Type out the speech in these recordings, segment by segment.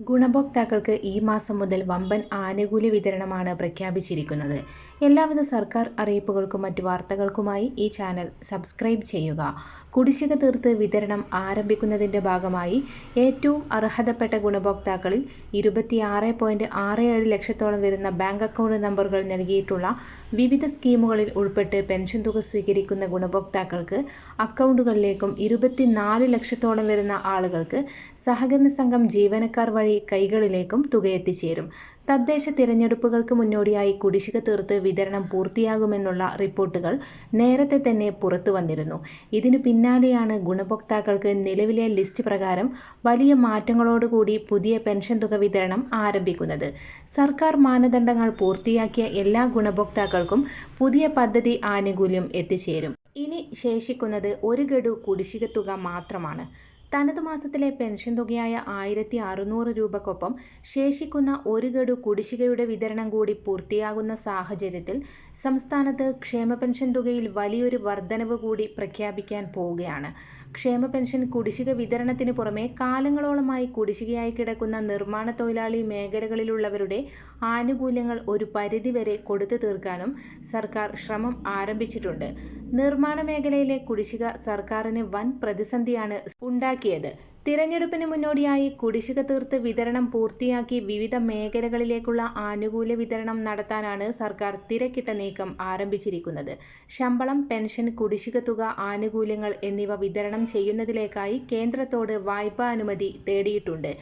ഗുണഭോക്താക്കൾക്ക് ഈ മാസം മുതൽ വമ്പൻ ആനുകൂല്യ വിതരണമാണ് പ്രഖ്യാപിച്ചിരിക്കുന്നത്. എല്ലാവിധ സർക്കാർ അറിയിപ്പുകൾക്കും മറ്റു വാർത്തകൾക്കുമായി ഈ ചാനൽ സബ്സ്ക്രൈബ് ചെയ്യുക. കുടിശ്ശിക തീർത്ത് വിതരണം ആരംഭിക്കുന്നതിന്റെ ഭാഗമായി ഏറ്റവും അർഹതപ്പെട്ട ഗുണഭോക്താക്കളിൽ ഇരുപത്തിയാറ് പോയിന്റ് ആറ് ഏഴ് ലക്ഷത്തോളം വരുന്ന ബാങ്ക് അക്കൗണ്ട് നമ്പറുകൾ നൽകിയിട്ടുള്ള വിവിധ സ്കീമുകളിൽ ഉൾപ്പെട്ട് പെൻഷൻ തുക സ്വീകരിക്കുന്ന ഗുണഭോക്താക്കൾക്ക് അക്കൗണ്ടുകളിലേക്കും ഇരുപത്തിനാല് ലക്ഷത്തോളം വരുന്ന ആളുകൾക്ക് സഹകരണ സംഘം ജീവനക്കാർ വഴി കൈകളിലേക്കും തുക എത്തിച്ചേരും. തദ്ദേശ തിരഞ്ഞെടുപ്പുകൾക്ക് മുന്നോടിയായി കുടിശ്ശിക തീർത്ത് വിതരണം പൂർത്തിയാകുമെന്നുള്ള റിപ്പോർട്ടുകൾ നേരത്തെ തന്നെ പുറത്തു വന്നിരുന്നു. ഇതിനു പിന്നാലെയാണ് ഗുണഭോക്താക്കൾക്ക് നിലവിലെ ലിസ്റ്റ് പ്രകാരം വലിയ മാറ്റങ്ങളോടുകൂടി പുതിയ പെൻഷൻ തുക വിതരണം ആരംഭിക്കുന്നത്. സർക്കാർ മാനദണ്ഡങ്ങൾ പൂർത്തിയാക്കിയ എല്ലാ ഗുണഭോക്താക്കൾക്കും പുതിയ പദ്ധതി ആനുകൂല്യം എത്തിച്ചേരും. ഇനി ശേഷിക്കുന്നത് ഒരു ഗഡു കുടിശ്ശിക തുക മാത്രമാണ്. തനത് മാസത്തിലെ പെൻഷൻ തുകയായ ആയിരത്തി അറുന്നൂറ് രൂപക്കൊപ്പം ശേഷിക്കുന്ന ഒരു ഗഡു കുടിശ്ശികയുടെ വിതരണം കൂടി പൂർത്തിയാകുന്ന സാഹചര്യത്തിൽ സംസ്ഥാനത്ത് ക്ഷേമ പെൻഷൻ തുകയിൽ വലിയൊരു വർധനവ് കൂടി പ്രഖ്യാപിക്കാൻ പോവുകയാണ്. ക്ഷേമ പെൻഷൻ കുടിശ്ശിക വിതരണത്തിന് പുറമെ കാലങ്ങളോളമായി കുടിശ്ശികയായി കിടക്കുന്ന നിർമ്മാണ തൊഴിലാളി മേഖലകളിലുള്ളവരുടെ ആനുകൂല്യങ്ങൾ ഒരു പരിധിവരെ കൊടുത്തു തീർക്കാനും സർക്കാർ ശ്രമം ആരംഭിച്ചിട്ടുണ്ട്. നിർമ്മാണ മേഖലയിലെ കുടിശ്ശിക സർക്കാരിന് വൻ പ്രതിസന്ധിയാണ് ഉണ്ടാക്കിയത് തിരഞ്ഞെടുപ്പിന് മുന്നോടിയായി കുടിശ്ശിക തീർത്ത് വിതരണം പൂർത്തിയാക്കി വിവിധ മേഖലകളിലേക്കുള്ള ആനുകൂല്യ വിതരണം നടത്താനാണ് സർക്കാർ തിരക്കിട്ട നീക്കം ആരംഭിച്ചിരിക്കുന്നത്. ശമ്പളം പെൻഷൻ കുടിശ്ശിക തുക ആനുകൂല്യങ്ങൾ എന്നിവ വിതരണം ചെയ്യുന്നതിലേക്കായി കേന്ദ്രത്തോട് വായ്പാ അനുമതി തേടിയിട്ടുണ്ട്.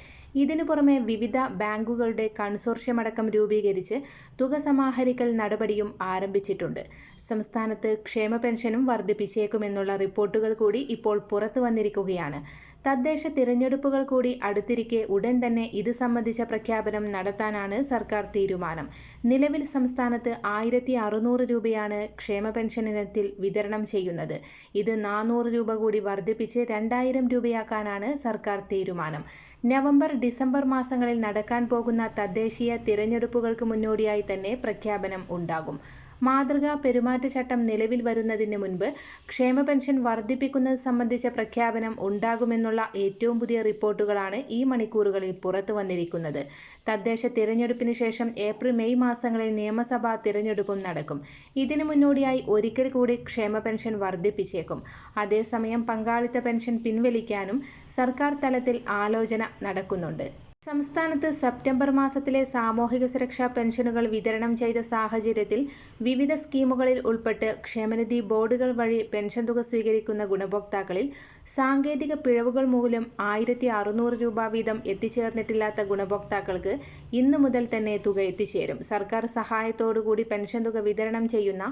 ഇതിനു പുറമെ വിവിധ ബാങ്കുകളുടെ കൺസോർഷ്യമടക്കം രൂപീകരിച്ച് തുക സമാഹരിക്കൽ നടപടിയും ആരംഭിച്ചിട്ടുണ്ട്. സംസ്ഥാനത്ത് ക്ഷേമ പെൻഷനും വർദ്ധിപ്പിച്ചേക്കുമെന്നുള്ള റിപ്പോർട്ടുകൾ കൂടി ഇപ്പോൾ പുറത്തു വന്നിരിക്കുകയാണ്. തദ്ദേശ തിരഞ്ഞെടുപ്പുകൾ കൂടി അടുത്തിരിക്കെ ഉടൻ തന്നെ ഇത് സംബന്ധിച്ച പ്രഖ്യാപനം നടത്താനാണ് സർക്കാർ തീരുമാനം. നിലവിൽ സംസ്ഥാനത്ത് ആയിരത്തി അറുന്നൂറ് രൂപയാണ് ക്ഷേമ പെൻഷൻ ഇനത്തിൽ വിതരണം ചെയ്യുന്നത്. ഇത് നാനൂറ് രൂപ കൂടി വർദ്ധിപ്പിച്ച് രണ്ടായിരം രൂപയാക്കാനാണ് സർക്കാർ തീരുമാനം. നവംബർ ഡിസംബർ മാസങ്ങളിൽ നടക്കാൻ പോകുന്ന തദ്ദേശീയ തിരഞ്ഞെടുപ്പുകൾക്ക് മുന്നോടിയായി തന്നെ പ്രഖ്യാപനം ഉണ്ടാകും. മാതൃകാ പെരുമാറ്റച്ചട്ടം നിലവിൽ വരുന്നതിന് മുൻപ് ക്ഷേമ പെൻഷൻ വർദ്ധിപ്പിക്കുന്നത് സംബന്ധിച്ച പ്രഖ്യാപനം ഉണ്ടാകുമെന്നുള്ള ഏറ്റവും പുതിയ റിപ്പോർട്ടുകളാണ് ഈ മണിക്കൂറുകളിൽ പുറത്തു വന്നിരിക്കുന്നത്. തദ്ദേശ തിരഞ്ഞെടുപ്പിന് ശേഷം ഏപ്രിൽ മെയ് മാസങ്ങളിൽ നിയമസഭാ തിരഞ്ഞെടുപ്പും നടക്കും. ഇതിനു മുന്നോടിയായി ഒരിക്കൽ കൂടി ക്ഷേമ പെൻഷൻ വർദ്ധിപ്പിച്ചേക്കും. അതേസമയം പങ്കാളിത്ത പെൻഷൻ പിൻവലിക്കാനും സർക്കാർ തലത്തിൽ ആലോചന നടക്കുന്നുണ്ട്. സംസ്ഥാനത്ത് സെപ്റ്റംബർ മാസത്തിലെ സാമൂഹിക സുരക്ഷാ പെൻഷനുകൾ വിതരണം ചെയ്ത സാഹചര്യത്തിൽ വിവിധ സ്കീമുകളിൽ ഉൾപ്പെട്ട് ക്ഷേമനിധി ബോർഡുകൾ വഴി പെൻഷൻ തുക സ്വീകരിക്കുന്ന ഗുണഭോക്താക്കളിൽ സാങ്കേതിക പിഴവുകൾ മൂലം ആയിരത്തി അറുന്നൂറ് രൂപ വീതം എത്തിച്ചേർന്നിട്ടില്ലാത്ത ഗുണഭോക്താക്കൾക്ക് ഇന്നു മുതൽ തന്നെ തുക എത്തിച്ചേരും. സർക്കാർ സഹായത്തോടുകൂടി പെൻഷൻ തുക വിതരണം ചെയ്യുന്ന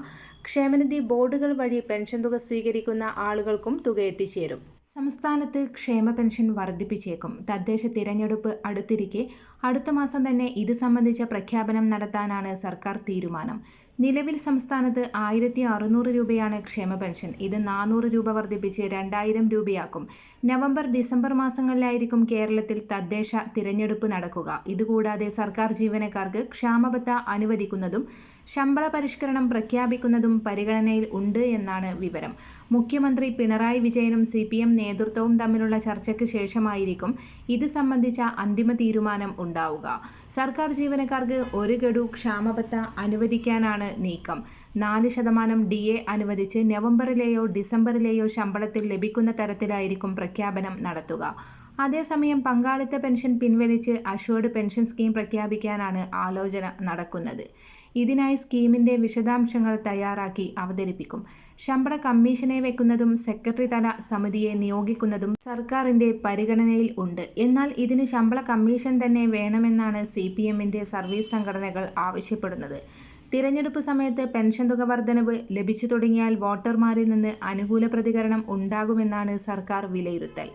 ക്ഷേമനിധി ബോർഡുകൾ വഴി പെൻഷൻ തുക സ്വീകരിക്കുന്ന ആളുകൾക്കും തുക എത്തിച്ചേരും. സംസ്ഥാനത്ത് ക്ഷേമ പെൻഷൻ വർദ്ധിപ്പിച്ചേക്കും. തദ്ദേശ തിരഞ്ഞെടുപ്പ് അടുത്തിരിക്കെ അടുത്ത മാസം തന്നെ ഇത് സംബന്ധിച്ച പ്രഖ്യാപനം നടത്താനാണ് സർക്കാർ തീരുമാനം. നിലവിൽ സംസ്ഥാനത്ത് ആയിരത്തി അറുന്നൂറ് രൂപയാണ് ക്ഷേമ പെൻഷൻ. ഇത് നാനൂറ് രൂപ വർദ്ധിപ്പിച്ച് രണ്ടായിരം രൂപയാക്കും. നവംബർ ഡിസംബർ മാസങ്ങളിലായിരിക്കും കേരളത്തിൽ തദ്ദേശ തിരഞ്ഞെടുപ്പ് നടക്കുക. ഇതുകൂടാതെ സർക്കാർ ജീവനക്കാർക്ക് ക്ഷാമബത്ത അനുവദിക്കുന്നതും ശമ്പള പരിഷ്കരണം പ്രഖ്യാപിക്കുന്നതും പരിഗണനയിൽ ഉണ്ട് എന്നാണ് വിവരം. മുഖ്യമന്ത്രി പിണറായി വിജയനും സി പി എം നേതൃത്വവും തമ്മിലുള്ള ചർച്ചയ്ക്ക് ശേഷമായിരിക്കും ഇത് സംബന്ധിച്ച അന്തിമ തീരുമാനം ഉണ്ടാവുക. സർക്കാർ ജീവനക്കാർക്ക് ഒരു ഗഡു ക്ഷാമബത്ത അനുവദിക്കാനാണ് നീക്കം. നാല് ശതമാനം ഡി എ അനുവദിച്ച് നവംബറിലെയോ ഡിസംബറിലെയോ ശമ്പളത്തിൽ ലഭിക്കുന്ന തരത്തിലായിരിക്കും പ്രഖ്യാപനം നടത്തുക. അതേസമയം പങ്കാളിത്ത പെൻഷൻ പിൻവലിച്ച് അഷ്വേർഡ് പെൻഷൻ സ്കീം പ്രഖ്യാപിക്കാനാണ് ആലോചന നടക്കുന്നത്. ഇതിനായി സ്കീമിന്റെ വിശദാംശങ്ങൾ തയ്യാറാക്കി അവതരിപ്പിക്കും. ശമ്പള കമ്മീഷനെ വെക്കുന്നതും സെക്രട്ടറി തല സമിതിയെ നിയോഗിക്കുന്നതും സർക്കാരിന്റെ പരിഗണനയിൽ ഉണ്ട്. എന്നാൽ ഇതിന് ശമ്പള കമ്മീഷൻ തന്നെ വേണമെന്നാണ് സി പി എമ്മിന്റെ സർവീസ് സംഘടനകൾ ആവശ്യപ്പെടുന്നത്. തിരഞ്ഞെടുപ്പ് സമയത്ത് പെൻഷൻ തുക വർധനവ് ലഭിച്ചു തുടങ്ങിയാൽ വോട്ടർമാരിൽ നിന്ന് അനുകൂല പ്രതികരണം ഉണ്ടാകുമെന്നാണ് സർക്കാർ വിലയിരുത്തൽ.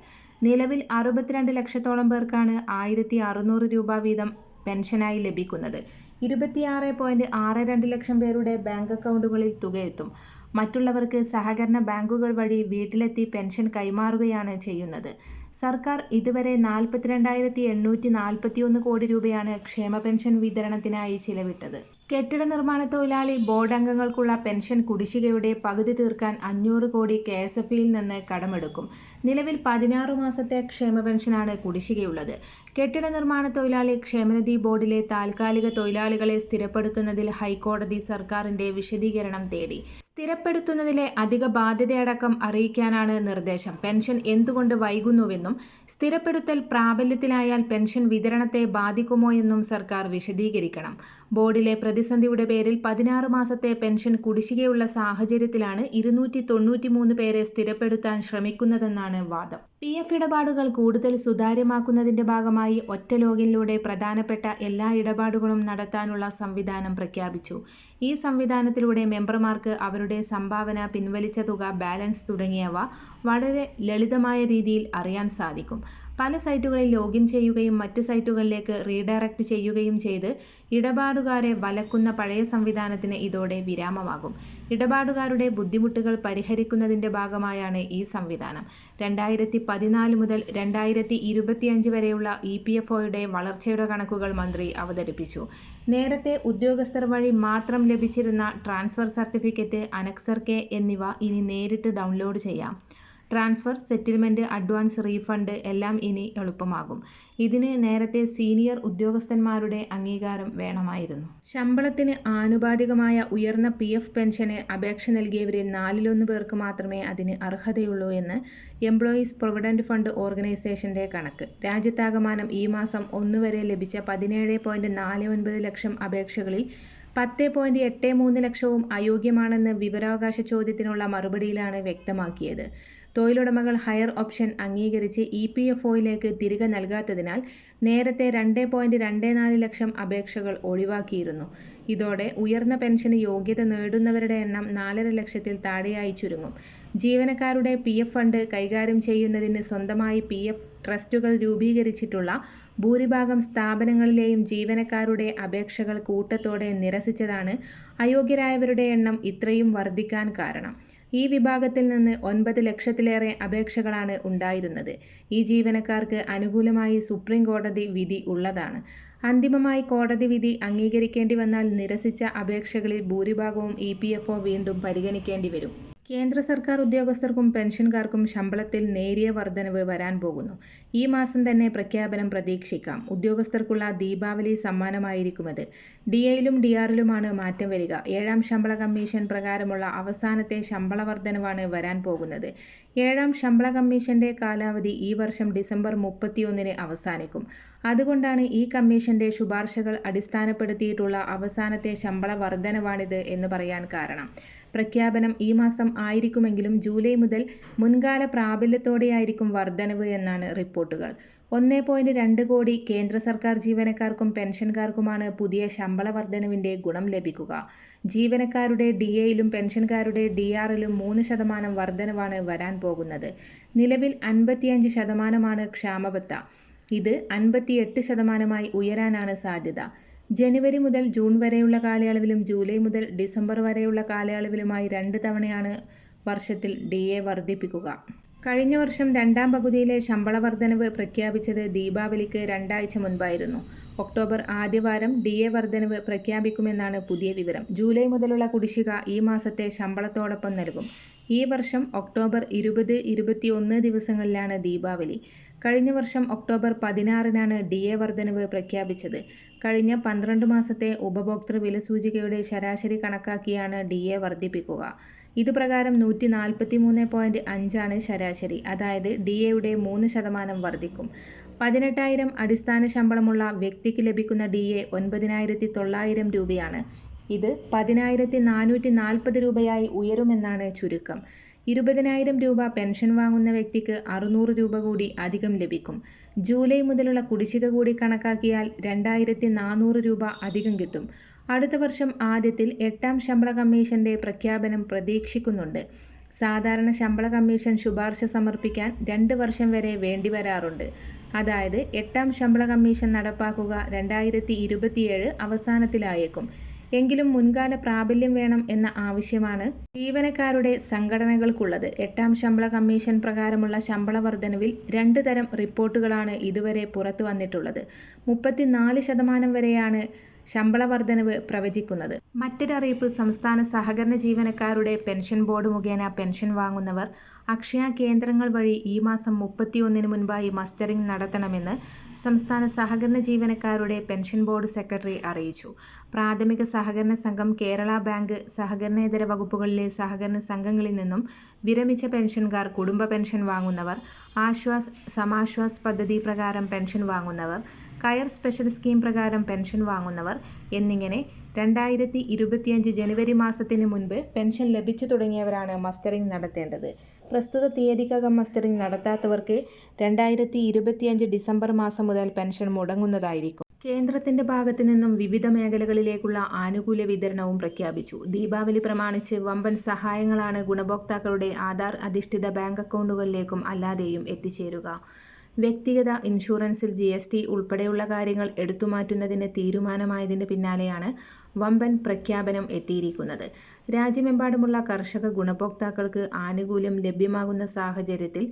നിലവിൽ അറുപത്തിരണ്ട് ലക്ഷത്തോളം പേർക്കാണ് ആയിരത്തി അറുന്നൂറ് രൂപ വീതം പെൻഷനായി ലഭിക്കുന്നത്. ഇരുപത്തിയാറ് പോയിന്റ് ആറ് രണ്ട് ലക്ഷം പേരുടെ ബാങ്ക് അക്കൗണ്ടുകളിൽ തുകയെത്തും. മറ്റുള്ളവർക്ക് സഹകരണ ബാങ്കുകൾ വഴി വീട്ടിലെത്തി പെൻഷൻ കൈമാറുകയാണ് ചെയ്യുന്നത്. സർക്കാർ ഇതുവരെ നാൽപ്പത്തിരണ്ടായിരത്തി എണ്ണൂറ്റി നാൽപ്പത്തിയൊന്ന് കോടി രൂപയാണ് ക്ഷേമ പെൻഷൻ വിതരണത്തിനായി ചിലവിട്ടത്. കെട്ടിട നിർമ്മാണ തൊഴിലാളി ബോർഡ് അംഗങ്ങൾക്കുള്ള പെൻഷൻ കുടിശ്ശികയുടെ പകുതി തീർക്കാൻ അഞ്ഞൂറ് കോടി കെ എസ് എഫ് ഇയിൽ നിന്ന് കടമെടുക്കും. നിലവിൽ പതിനാറ് മാസത്തെ ക്ഷേമ പെൻഷനാണ് കുടിശ്ശികയുള്ളത്. കെട്ടിട നിർമ്മാണ തൊഴിലാളി ക്ഷേമനിധി ബോർഡിലെ താൽക്കാലിക തൊഴിലാളികളെ സ്ഥിരപ്പെടുത്തുന്നതിൽ ഹൈക്കോടതി സർക്കാരിന്റെ വിശദീകരണം തേടി. സ്ഥിരപ്പെടുത്തുന്നതിലെ അധിക ബാധ്യതയടക്കം അറിയിക്കാനാണ് നിർദ്ദേശം. പെൻഷൻ എന്തുകൊണ്ട് വൈകുന്നുവെന്നും സ്ഥിരപ്പെടുത്തൽ പ്രാബല്യത്തിലായാൽ പെൻഷൻ വിതരണത്തെ ബാധിക്കുമോ എന്നും സർക്കാർ വിശദീകരിക്കണം. ബോർഡിലെ പ്രതിസന്ധിയുടെ പേരിൽ പതിനാറ് മാസത്തെ പെൻഷൻ കുടിശ്ശികയുള്ള സാഹചര്യത്തിലാണ് ഇരുന്നൂറ്റി പേരെ സ്ഥിരപ്പെടുത്താൻ ശ്രമിക്കുന്നതെന്നാണ് വാദം. പി എഫ് ഇടപാടുകൾ കൂടുതൽ സുതാര്യമാക്കുന്നതിന്റെ ഭാഗമായി ഒറ്റ ലോഗിനിലൂടെ പ്രധാനപ്പെട്ട എല്ലാ ഇടപാടുകളും നടത്താനുള്ള സംവിധാനം പ്രഖ്യാപിച്ചു. ഈ സംവിധാനത്തിലൂടെ മെമ്പർമാർക്ക് അവരുടെ സംഭാവന പിൻവലിച്ച തുക ബാലൻസ് തുടങ്ങിയവ വളരെ ലളിതമായ രീതിയിൽ അറിയാൻ സാധിക്കും. പല സൈറ്റുകളിൽ ലോഗിൻ ചെയ്യുകയും മറ്റ് സൈറ്റുകളിലേക്ക് റീഡയറക്റ്റ് ചെയ്യുകയും ചെയ്ത് ഇടപാടുകാരെ വലക്കുന്ന പഴയ സംവിധാനത്തിന് ഇതോടെ വിരാമമാകും. ഇടപാടുകാരുടെ ബുദ്ധിമുട്ടുകൾ പരിഹരിക്കുന്നതിന്റെ ഭാഗമായാണ് ഈ സംവിധാനം. രണ്ടായിരത്തി പതിനാല് മുതൽ രണ്ടായിരത്തി ഇരുപത്തിയഞ്ച് വരെയുള്ള ഇ പി എഫ് ഒയുടെ വളർച്ചയുടെ കണക്കുകൾ മന്ത്രി അവതരിപ്പിച്ചു. നേരത്തെ ഉദ്യോഗസ്ഥർ വഴി മാത്രം ലഭിച്ചിരുന്ന ട്രാൻസ്ഫർ സർട്ടിഫിക്കറ്റ് അനക്സർ കെ എന്നിവ ഇനി നേരിട്ട് ഡൗൺലോഡ് ചെയ്യാം. ട്രാൻസ്ഫർ സെറ്റിൽമെന്റ് അഡ്വാൻസ് റീഫണ്ട് എല്ലാം ഇനി എളുപ്പമാകും. ഇതിന് നേരത്തെ സീനിയർ ഉദ്യോഗസ്ഥന്മാരുടെ അംഗീകാരം വേണമായിരുന്നു. ശമ്പളത്തിന് ആനുപാതികമായ ഉയർന്ന പി എഫ് പെൻഷന് അപേക്ഷ നൽകിയവരിൽ നാലിലൊന്ന് പേർക്ക് മാത്രമേ അതിന് അർഹതയുള്ളൂ എന്ന് എംപ്ലോയീസ് പ്രൊവിഡന്റ് ഫണ്ട് ഓർഗനൈസേഷന്റെ കണക്ക്. രാജ്യത്താകമാനം ഈ മാസം ഒന്ന് വരെ ലഭിച്ച പതിനേഴ് പോയിന്റ് നാല് ഒൻപത് ലക്ഷം അപേക്ഷകളിൽ പത്ത് പോയിന്റ് എട്ട് മൂന്ന് ലക്ഷവും അയോഗ്യമാണെന്ന് വിവരാവകാശ ചോദ്യത്തിനുള്ള മറുപടിയിലാണ് വ്യക്തമാക്കിയത്. തൊഴിലുടമകൾ ഹയർ ഓപ്ഷൻ അംഗീകരിച്ച് ഇ പി എഫ് ഒയിലേക്ക് തിരികെ നൽകാത്തതിനാൽ നേരത്തെ രണ്ട് പോയിന്റ് രണ്ട് നാല് ലക്ഷം അപേക്ഷകൾ ഒഴിവാക്കിയിരുന്നു. ഇതോടെ ഉയർന്ന പെൻഷന് യോഗ്യത നേടുന്നവരുടെ എണ്ണം നാലര ലക്ഷത്തിൽ താഴെയായി ചുരുങ്ങും. ജീവനക്കാരുടെ പി എഫ് ഫണ്ട് കൈകാര്യം ചെയ്യുന്നതിന് സ്വന്തമായി പി എഫ് ട്രസ്റ്റുകൾ രൂപീകരിച്ചിട്ടുള്ള ഭൂരിഭാഗം സ്ഥാപനങ്ങളിലെയും ജീവനക്കാരുടെ അപേക്ഷകൾ കൂട്ടത്തോടെ നിരസിച്ചതാണ് അയോഗ്യരായവരുടെ എണ്ണം ഇത്രയും വർദ്ധിക്കാൻ കാരണം. ഈ വിഭാഗത്തിൽ നിന്ന് ഒൻപത് ലക്ഷത്തിലേറെ അപേക്ഷകളാണ് ഉണ്ടായിരുന്നത്. ഈ ജീവനക്കാർക്ക് അനുകൂലമായി സുപ്രീം കോടതി വിധി ഉള്ളതാണ്. അന്തിമമായി കോടതി വിധി അംഗീകരിക്കേണ്ടി വന്നാൽ നിരസിച്ച അപേക്ഷകളിൽ ഭൂരിഭാഗവും ഇ വീണ്ടും പരിഗണിക്കേണ്ടി വരും. കേന്ദ്ര സർക്കാർ ഉദ്യോഗസ്ഥർക്കും പെൻഷൻകാർക്കും ശമ്പളത്തിൽ നേരിയ വർധനവ് വരാൻ പോകുന്നു. ഈ മാസം തന്നെ പ്രഖ്യാപനം പ്രതീക്ഷിക്കാം. ഉദ്യോഗസ്ഥർക്കുള്ള ദീപാവലി സമ്മാനമായിരിക്കുമത് ഡി എയിലും ഡി ആറിലുമാണ് മാറ്റം വരിക. ഏഴാം ശമ്പള കമ്മീഷൻ പ്രകാരമുള്ള അവസാനത്തെ ശമ്പള വർധനവാണ് വരാൻ പോകുന്നത്. ഏഴാം ശമ്പള കമ്മീഷന്റെ കാലാവധി ഈ വർഷം ഡിസംബർ മുപ്പത്തിയൊന്നിന് അവസാനിക്കും. അതുകൊണ്ടാണ് ഈ കമ്മീഷന്റെ ശുപാർശകൾ അടിസ്ഥാനപ്പെടുത്തിയിട്ടുള്ള അവസാനത്തെ ശമ്പള വർധനവാണിത് എന്ന് പറയാൻ കാരണം. പ്രഖ്യാപനം ഈ മാസം ആയിരിക്കുമെങ്കിലും ജൂലൈ മുതൽ മുൻകാല പ്രാബല്യത്തോടെയായിരിക്കും വർധനവ് എന്നാണ് റിപ്പോർട്ടുകൾ. ഒന്നേ പോയിന്റ് രണ്ട് കോടി കേന്ദ്ര സർക്കാർ ജീവനക്കാർക്കും പെൻഷൻകാർക്കുമാണ് പുതിയ ശമ്പള വർധനവിന്റെ ഗുണം ലഭിക്കുക. ജീവനക്കാരുടെ ഡി എയിലും പെൻഷൻകാരുടെ ഡി ആറിലും മൂന്ന് ശതമാനം വർധനവാണ് വരാൻ പോകുന്നത്. നിലവിൽ അൻപത്തിയഞ്ച് ശതമാനമാണ് ക്ഷാമബത്ത. ഇത് അൻപത്തിയെട്ട് ശതമാനമായി ഉയരാനാണ് സാധ്യത. ജനുവരി മുതൽ ജൂൺ വരെയുള്ള കാലയളവിലും ജൂലൈ മുതൽ ഡിസംബർ വരെയുള്ള കാലയളവിലുമായി രണ്ട് തവണയാണ് വർഷത്തിൽ ഡി എ വർദ്ധിപ്പിക്കുക. കഴിഞ്ഞ വർഷം രണ്ടാം പകുതിയിലെ ശമ്പള വർധനവ് പ്രഖ്യാപിച്ചത് ദീപാവലിക്ക് രണ്ടാഴ്ച മുൻപായിരുന്നു. ഒക്ടോബർ ആദ്യവാരം ഡി എ വർധനവ് പ്രഖ്യാപിക്കുമെന്നാണ് പുതിയ വിവരം. ജൂലൈ മുതലുള്ള കുടിശ്ശിക ഈ മാസത്തെ ശമ്പളത്തോടൊപ്പം നൽകും. ഈ വർഷം ഒക്ടോബർ ഇരുപത് ഇരുപത്തിയൊന്ന് ദിവസങ്ങളിലാണ് ദീപാവലി. കഴിഞ്ഞ വർഷം ഒക്ടോബർ പതിനാറിനാണ് ഡി എ വർധനവ് പ്രഖ്യാപിച്ചത്. കഴിഞ്ഞ പന്ത്രണ്ട് മാസത്തെ ഉപഭോക്തൃ വില സൂചികയുടെ ശരാശരി കണക്കാക്കിയാണ് ഡി എ വർദ്ധിപ്പിക്കുക ഇതുപ്രകാരം നൂറ്റി നാൽപ്പത്തി മൂന്ന് പോയിന്റ് അഞ്ചാണ് ശരാശരി. അതായത് ഡി എയുടെ മൂന്ന് ശതമാനം വർദ്ധിക്കും പതിനെട്ടായിരം അടിസ്ഥാന ശമ്പളമുള്ള വ്യക്തിക്ക് ലഭിക്കുന്ന ഡി എ ഒൻപതിനായിരത്തി തൊള്ളായിരം രൂപയാണ്. ഇത് പതിനായിരത്തി നാനൂറ്റി നാൽപ്പത് രൂപയായി ഉയരുമെന്നാണ് ചുരുക്കം. ഇരുപതിനായിരം രൂപ പെൻഷൻ വാങ്ങുന്ന വ്യക്തിക്ക് അറുന്നൂറ് രൂപ കൂടി അധികം ലഭിക്കും. ജൂലൈ മുതലുള്ള കുടിശ്ശിക കൂടി കണക്കാക്കിയാൽ രണ്ടായിരത്തി നാനൂറ് രൂപ അധികം കിട്ടും. അടുത്ത വർഷം ആദ്യത്തിൽ എട്ടാം ശമ്പള കമ്മീഷന്റെ പ്രഖ്യാപനം പ്രതീക്ഷിക്കുന്നുണ്ട്. സാധാരണ ശമ്പള കമ്മീഷൻ ശുപാർശ സമർപ്പിക്കാൻ രണ്ട് വർഷം വരെ വേണ്ടി വരാറുണ്ട്. അതായത് എട്ടാം ശമ്പള കമ്മീഷൻ നടപ്പാക്കുക രണ്ടായിരത്തി ഇരുപത്തിയേഴ് അവസാനത്തിലായേക്കും. എങ്കിലും മുൻകാല പ്രാബല്യം വേണം എന്ന ആവശ്യമാണ് ജീവനക്കാരുടെ സംഘടനകൾക്കുള്ളത്. എട്ടാം ശമ്പള കമ്മീഷൻ പ്രകാരമുള്ള ശമ്പള വർധനവിൽ രണ്ട് തരം റിപ്പോർട്ടുകളാണ് ഇതുവരെ പുറത്തു വന്നിട്ടുള്ളത് മുപ്പത്തിനാല് ശതമാനം വരെയാണ് ശമ്പള വർധനവ് പ്രവചിക്കുന്നത്. മറ്റൊരറിയിപ്പ് സംസ്ഥാന സഹകരണ ജീവനക്കാരുടെ പെൻഷൻ ബോർഡ് മുഖേന പെൻഷൻ വാങ്ങുന്നവർ അക്ഷയ കേന്ദ്രങ്ങൾ വഴി ഈ മാസം മുപ്പത്തിയൊന്നിന് മുൻപായി മസ്റ്ററിംഗ് നടത്തണമെന്ന് സംസ്ഥാന സഹകരണ ജീവനക്കാരുടെ പെൻഷൻ ബോർഡ് സെക്രട്ടറി അറിയിച്ചു. പ്രാഥമിക സഹകരണ സംഘം കേരള ബാങ്ക് സഹകരണേതര വകുപ്പുകളിലെ സഹകരണ സംഘങ്ങളിൽ നിന്നും വിരമിച്ച പെൻഷൻകാർ കുടുംബ പെൻഷൻ വാങ്ങുന്നവർ ആശ്വാസ് സമാശ്വാസ് പദ്ധതി പ്രകാരം പെൻഷൻ വാങ്ങുന്നവർ കയർ സ്പെഷ്യൽ സ്കീം പ്രകാരം പെൻഷൻ വാങ്ങുന്നവർ എന്നിങ്ങനെ രണ്ടായിരത്തി ഇരുപത്തിയഞ്ച് ജനുവരി മാസത്തിന് മുൻപ് പെൻഷൻ ലഭിച്ചു തുടങ്ങിയവരാണ് മസ്റ്ററിംഗ് നടത്തേണ്ടത്. പ്രസ്തുത തീയതിക്കകം മസ്റ്ററിംഗ് നടത്താത്തവർക്ക് രണ്ടായിരത്തി ഇരുപത്തിയഞ്ച് ഡിസംബർ മാസം മുതൽ പെൻഷൻ മുടങ്ങുന്നതായിരിക്കും. കേന്ദ്രത്തിന്റെ ഭാഗത്തു നിന്നും വിവിധ മേഖലകളിലേക്കുള്ള ആനുകൂല്യ വിതരണവും പ്രഖ്യാപിച്ചു. ദീപാവലി പ്രമാണിച്ച് വമ്പൻ സഹായങ്ങളാണ് ഗുണഭോക്താക്കളുടെ ആധാർ അധിഷ്ഠിത ബാങ്ക് അക്കൗണ്ടുകളിലേക്കും അല്ലാതെയും എത്തിച്ചേരുക. വ്യക്തിഗത ഇൻഷുറൻസിൽ ജി എസ് ടി ഉൾപ്പെടെയുള്ള കാര്യങ്ങൾ എടുത്തുമാറ്റുന്നതിന് തീരുമാനമായതിന്റെ പിന്നാലെയാണ് വമ്പൻ പ്രഖ്യാപനം എത്തിയിരിക്കുന്നത്. രാജ്യമെമ്പാടുമുള്ള കർഷക ഗുണഭോക്താക്കൾക്ക് ആനുകൂല്യം ലഭ്യമാകുന്ന സാഹചര്യത്തിൽ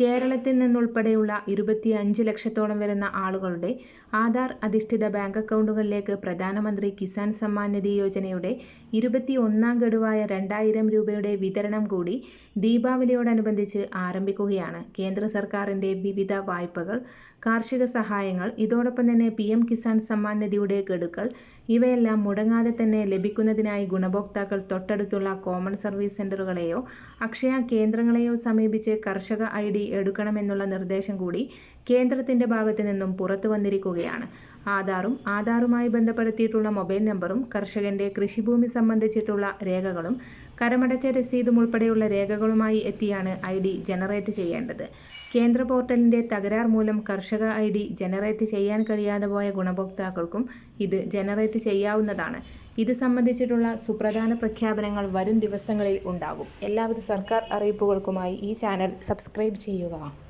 കേരളത്തിൽ നിന്നുൾപ്പെടെയുള്ള ഇരുപത്തിയഞ്ച് ലക്ഷത്തോളം വരുന്ന ആളുകളുടെ ആധാർ അധിഷ്ഠിത ബാങ്ക് അക്കൗണ്ടുകളിലേക്ക് പ്രധാനമന്ത്രി കിസാൻ സമ്മാൻ നിധി യോജനയുടെ ഇരുപത്തി ഒന്നാം ഗഡുവായ രണ്ടായിരം രൂപയുടെ വിതരണം കൂടി ദീപാവലിയോടനുബന്ധിച്ച് ആരംഭിക്കുകയാണ്. കേന്ദ്ര സർക്കാരിന്റെ വിവിധ വായ്പകൾ കാർഷിക സഹായങ്ങൾ ഇതോടൊപ്പം തന്നെ പി എം കിസാൻ സമ്മാൻ നിധിയുടെ ഗഡുക്കൾ ഇവയെല്ലാം മുടങ്ങാതെ തന്നെ ലഭിക്കുന്നതിനായി ഗുണഭോക്താക്കൾ തൊട്ടടുത്തുള്ള കോമൺ സർവീസ് സെന്ററുകളെയോ അക്ഷയ കേന്ദ്രങ്ങളെയോ സമീപിച്ച് കർഷക ഐ ഡി എടുക്കണമെന്നുള്ള നിർദ്ദേശം കൂടി കേന്ദ്രത്തിന്റെ ഭാഗത്തു നിന്നും പുറത്തു വന്നിരിക്കുകയാണ്. ആധാറും ആധാറുമായി ബന്ധപ്പെടുത്തിയിട്ടുള്ള മൊബൈൽ നമ്പറും കർഷകന്റെ കൃഷിഭൂമി സംബന്ധിച്ചിട്ടുള്ള രേഖകളും കരമടച്ച രസീതും ഉൾപ്പെടെയുള്ള രേഖകളുമായി എത്തിയാണ് ഐ ഡി ജനറേറ്റ് ചെയ്യേണ്ടത്. കേന്ദ്ര പോർട്ടലിന്റെ തകരാർ മൂലം കർഷക ഐ ഡി ജനറേറ്റ് ചെയ്യാൻ കഴിയാതെ പോയ ഗുണഭോക്താക്കൾക്കും ഇത് ജനറേറ്റ് ചെയ്യാവുന്നതാണ്. ഇത് സംബന്ധിച്ചിട്ടുള്ള സുപ്രധാന പ്രഖ്യാപനങ്ങൾ വരും ദിവസങ്ങളിൽ ഉണ്ടാകും. എല്ലാവിധ സർക്കാർ അറിയിപ്പുകൾക്കുമായി ഈ ചാനൽ സബ്സ്ക്രൈബ് ചെയ്യുക.